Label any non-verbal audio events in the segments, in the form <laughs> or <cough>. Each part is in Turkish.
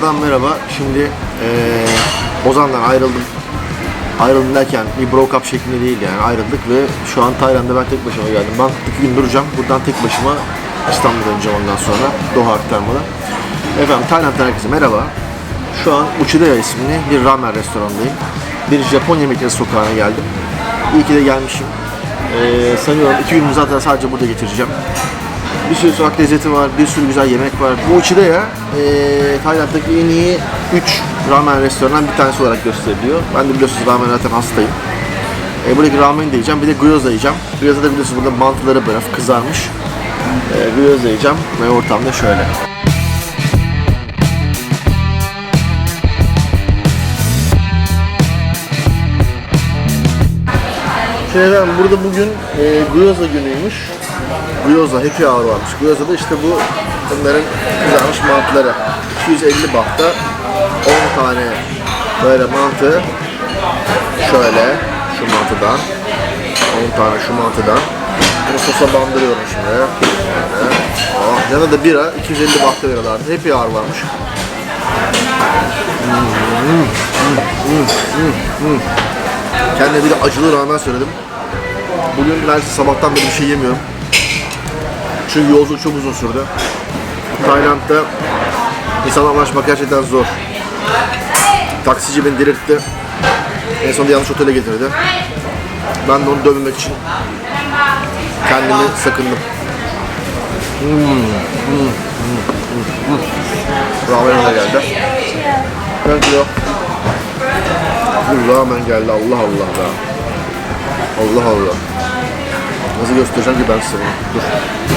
Tayland'dan merhaba. Şimdi eee Ozan'dan ayrıldım. Ayrıldım derken bir broke up şeklinde değil yani ayrıldık ve şu an Tayland'da ben tek başıma geldim. Ben iki gün duracağım. Buradan tek başıma İstanbul'a döneceğim ondan sonra. Doha aktarmalı. Efendim Tayland'dan herkese merhaba. Şu an Uchideya isimli bir ramen restoranındayım. Bir Japon yemekleri sokağına geldim. İyi ki de gelmişim. Eee sanıyorum iki günümü zaten sadece burada geçireceğim. Bir sürü sokak lezzeti var, bir sürü güzel yemek var. Bu Uchideya e, Tayland'daki en iyi 3 ramen restoranından bir tanesi olarak gösteriliyor. Ben de biliyorsunuz ramen zaten hastayım. E, buradaki ramen de yiyeceğim, bir de gyoza yiyeceğim. Gyoza da biliyorsunuz burada mantıları böyle kızarmış. E, gyoza yiyeceğim ve ortamda şöyle. Şeyden burada bugün e, gyoza günüymüş. Gyoza, happy hour varmış. Gyoza da işte bu bunların kızarmış mantıları. 250 bahta 10 tane böyle mantı şöyle şu mantıdan 10 tane şu mantıdan bunu sosa bandırıyorum şimdi. Böyle. Oh, yanında da bira 250 bahta veriyorlardı. Happy hour varmış. Kendime bir de acılı ramen söyledim. Bugün neredeyse sabahtan beri bir şey yemiyorum. Çünkü yolculuk çok uzun sürdü. Tayland'da insan anlaşmak gerçekten zor. Taksici beni delirtti. En sonunda yanlış otele getirdi. Ben de onu dövmemek için kendimi sakındım. Hmm, hmm, hmm, hmm, hmm. Geldi. Ben kilo. Bir ramen geldi Allah Allah ya. Allah Allah. Nasıl göstereceğim ki ben size? Dur.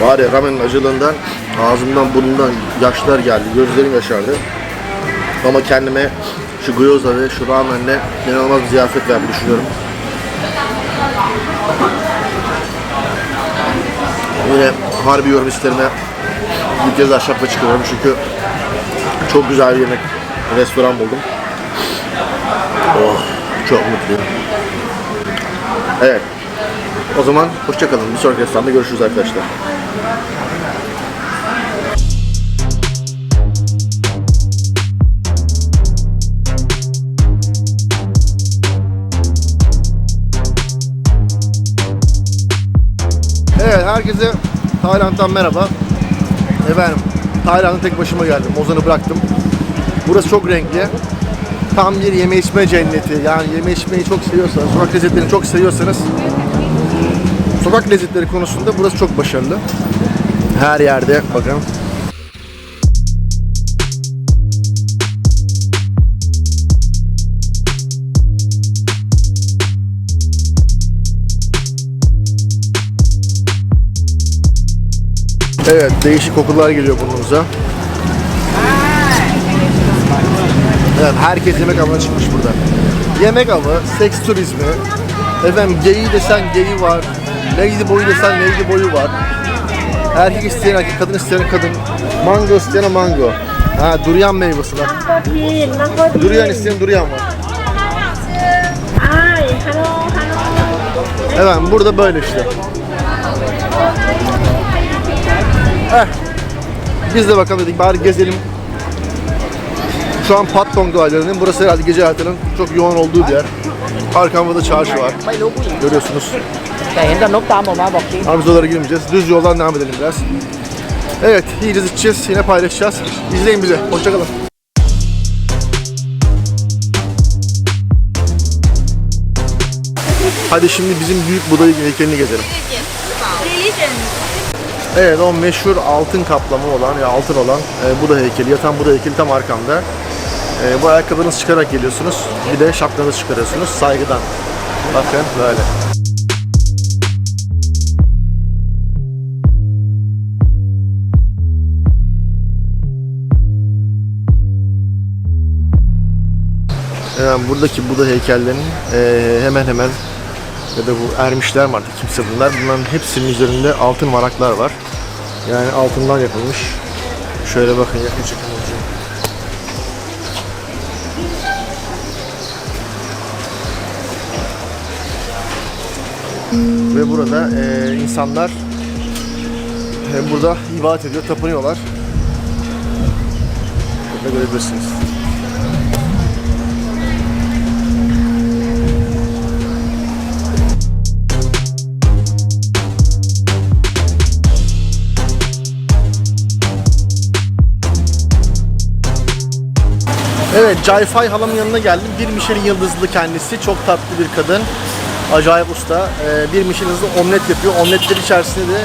Var ya ramenin acılığından ağzımdan burnumdan yaşlar geldi. Gözlerim yaşardı. Ama kendime şu gyoza ve şu ramenle inanılmaz bir ziyafet vermeyi düşünüyorum. Yine harbi yorum isterine bir kez daha şapka çıkarıyorum çünkü çok güzel bir yemek restoran buldum. Oh, çok mutluyum. Evet. O zaman hoşçakalın. Bir sonraki restoranda görüşürüz arkadaşlar. Evet herkese Tayland'dan merhaba. Efendim Tayland'a tek başıma geldim. Ozan'ı bıraktım. Burası çok renkli. Tam bir yeme içme cenneti. Yani yeme içmeyi çok seviyorsanız, sokak lezzetlerini çok seviyorsanız sokak lezzetleri konusunda burası çok başarılı. Her yerde bakın. Evet, değişik kokular geliyor burnunuza. Evet, herkes yemek avına çıkmış burada. Yemek avı, seks turizmi, efendim geyi desen geyi var, Lady boyu desen lady boyu var. Erkek isteyen erkek, kadın isteyen kadın. Mango isteyen mango. Ha durian meyvesi var. Durian isteyen durian var. Evet burada böyle işte. Heh. Biz de bakalım dedik bari gezelim. Şu an Patpong dolaylarının burası herhalde gece hayatının çok yoğun olduğu bir yer. Arkamda da çarşı var. Görüyorsunuz. Ben yeniden nokta ama bana bak değil. Arzulara girmeyeceğiz. Düz yoldan devam edelim biraz. Evet, yiyeceğiz, içeceğiz, yine paylaşacağız. İzleyin bizi. Hoşçakalın. Hadi şimdi bizim büyük Buda'yı heykelini gezelim. Evet o meşhur altın kaplama olan ya altın olan e, Buda heykeli, yatan Buda heykeli tam arkamda. E, bu ayakkabınızı çıkarak geliyorsunuz. Bir de şapkanızı çıkarıyorsunuz saygıdan. Bakın böyle. Yani buradaki Buda heykellerinin e, hemen hemen ya da bu ermişler mi artık kimse bunlar. Bunların hepsinin üzerinde altın varaklar var. Yani altından yapılmış. Şöyle bakın yaklaşık Ve burada e, insanlar hem burada ibadet ediyor, tapınıyorlar. Burada görebilirsiniz. Evet, Cayfay halamın yanına geldim. Bir Michelin yıldızlı kendisi. Çok tatlı bir kadın. Acayip usta. Ee, bir Michelin yıldızlı omlet yapıyor. Omletler içerisinde de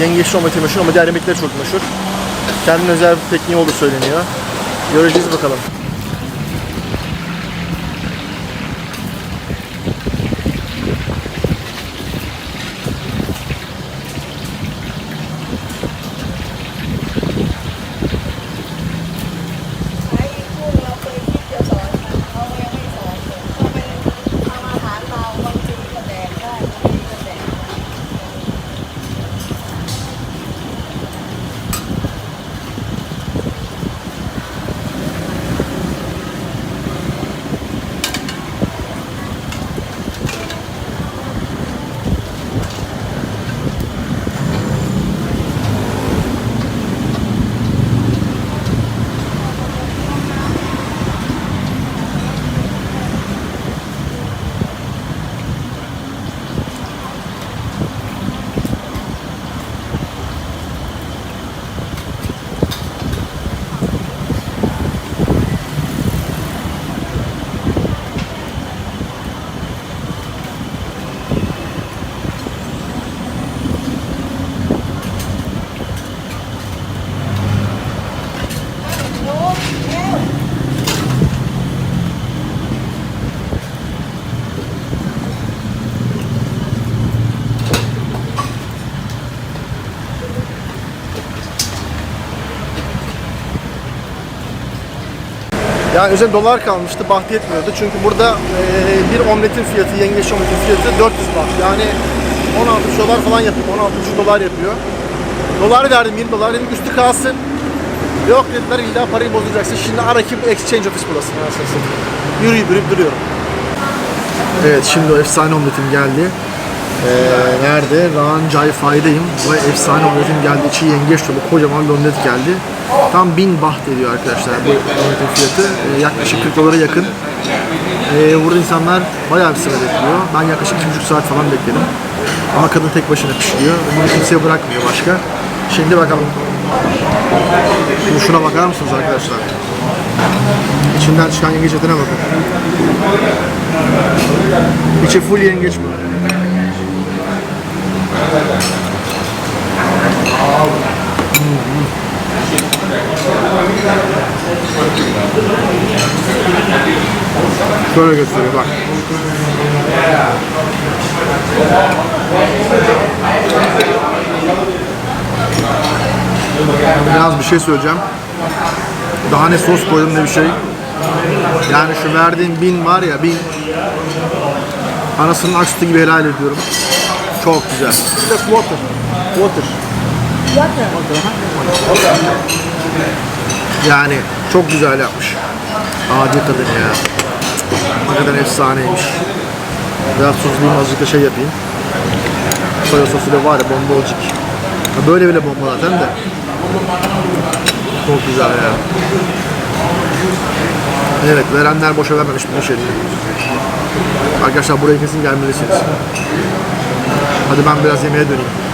yengeçli omleti meşhur ama diğer yemekleri çok meşhur. Kendine özel bir tekniği olduğu söyleniyor. Göreceğiz bakalım. Yani üzerine dolar kalmıştı, bahtı etmiyordu. Çünkü burada bir omletin fiyatı, yengeç omletin fiyatı 400 baht. Yani 16 dolar falan yapıyor, 16 dolar yapıyor. Dolar verdim, 20 dolar dedim üstü kalsın. Yok dediler illa parayı bozacaksın. Şimdi ara ki bu exchange office burası. Yürüyüp yürüyüp duruyorum. Evet şimdi o efsane omletim geldi. Ee, nerede? Raan Cay Fay'dayım. Bu efsane omletim geldi. İçi yengeç dolu kocaman bir geldi. Tam 1000 baht ediyor arkadaşlar bu omletin fiyatı. Ee, yaklaşık 40 dolara yakın. Ee, burada insanlar bayağı bir sıra bekliyor. Ben yaklaşık 2,5 saat falan bekledim. Ama kadın tek başına pişiriyor. Bunu kimseye bırakmıyor başka. Şimdi bakalım. Şimdi şuna bakar mısınız arkadaşlar? İçinden çıkan yengeç etine bakın. İçi full yengeç bu. Şöyle gösteriyor bak. Biraz bir şey söyleyeceğim. Daha ne sos koydum ne bir şey. Yani şu verdiğim bin var ya bin. Anasının aksı gibi helal ediyorum. Çok güzel. Bir de water. Water. Yani çok güzel yapmış. Adi kadın ya. Hakikaten efsaneymiş. Biraz tuzlayayım azıcık da şey yapayım. Soya sosu da var ya bomba Böyle bile bomba zaten de. Çok güzel ya. Evet verenler boşa vermemiş bu şeyi. Arkadaşlar buraya kesin gelmelisiniz. Hadi ben biraz yemeğe döneyim.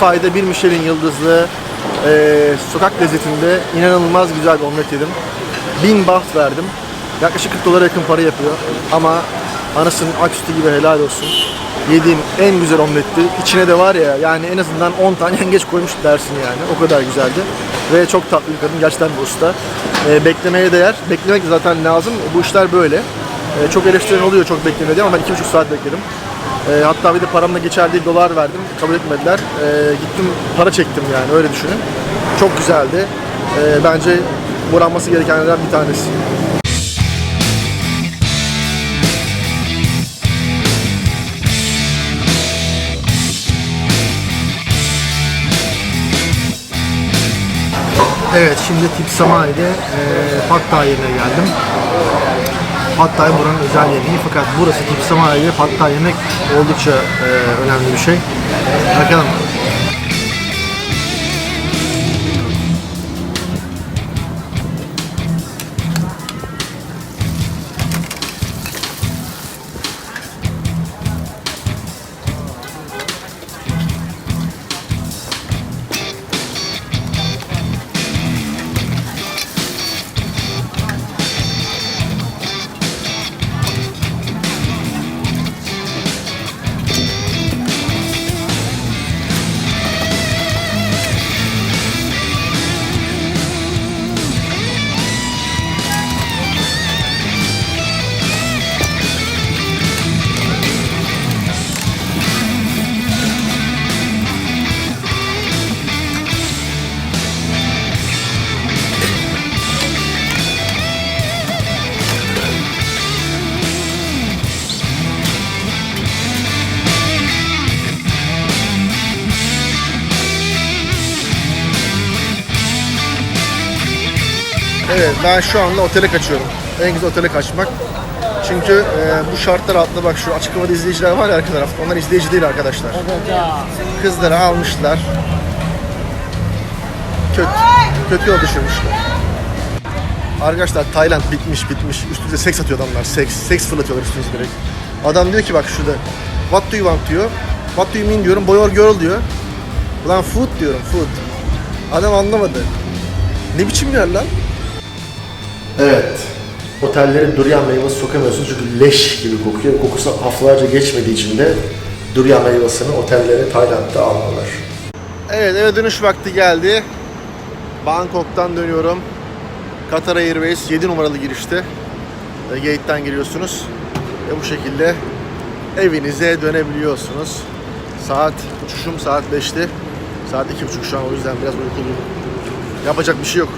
Fayda bir Michelin yıldızlı eee, sokak lezzetinde inanılmaz güzel bir omlet yedim. 1000 baht verdim. Yaklaşık 40 dolara yakın para yapıyor. Ama anasının aküstü gibi helal olsun. Yediğim en güzel omletti. İçine de var ya yani en azından 10 tane <laughs> yengeç koymuş dersin yani. O kadar güzeldi. Ve çok tatlı bir kadın. Gerçekten bir usta. Eee, beklemeye değer. Beklemek zaten lazım. Bu işler böyle. E, çok eleştiren oluyor çok beklemedi ama ben iki buçuk saat bekledim. E, hatta bir de paramla geçer değil dolar verdim. Kabul etmediler. E, gittim para çektim yani öyle düşünün. Çok güzeldi. E, bence uğranması gerekenlerden bir tanesi. Evet şimdi Tipsamahi'de e, yerine geldim. Pad Thai buranın özel yemeği fakat burası Tipsamahi'de Pad Thai yemek oldukça e, önemli bir şey. Bakalım. Ben şu anda otele kaçıyorum. En güzel otele kaçmak. Çünkü e, bu şartlar altında bak şu açık izleyiciler var ya arka tarafta. Onlar izleyici değil arkadaşlar. Kızları almışlar. Kötü, kötü yol düşürmüşler. Arkadaşlar Tayland bitmiş bitmiş. Üstünüze seks atıyor adamlar. Seks. Seks fırlatıyorlar üstünüze direkt. Adam diyor ki bak şurada. What do you want diyor. What do you mean diyorum. Boy or girl diyor. Ulan food diyorum food. Adam anlamadı. Ne biçim yer lan? Evet. Otellere durian meyvesi sokamıyorsun çünkü leş gibi kokuyor. Kokusu haftalarca geçmediği için de durian meyvesini otellere Tayland'da almıyorlar. Evet eve dönüş vakti geldi. Bangkok'tan dönüyorum. Qatar Airways 7 numaralı girişte. E, Gate'den giriyorsunuz. Ve bu şekilde evinize dönebiliyorsunuz. Saat, uçuşum saat 5'ti. Saat 2.30 şu an o yüzden biraz uykuluyum. Yapacak bir şey yok.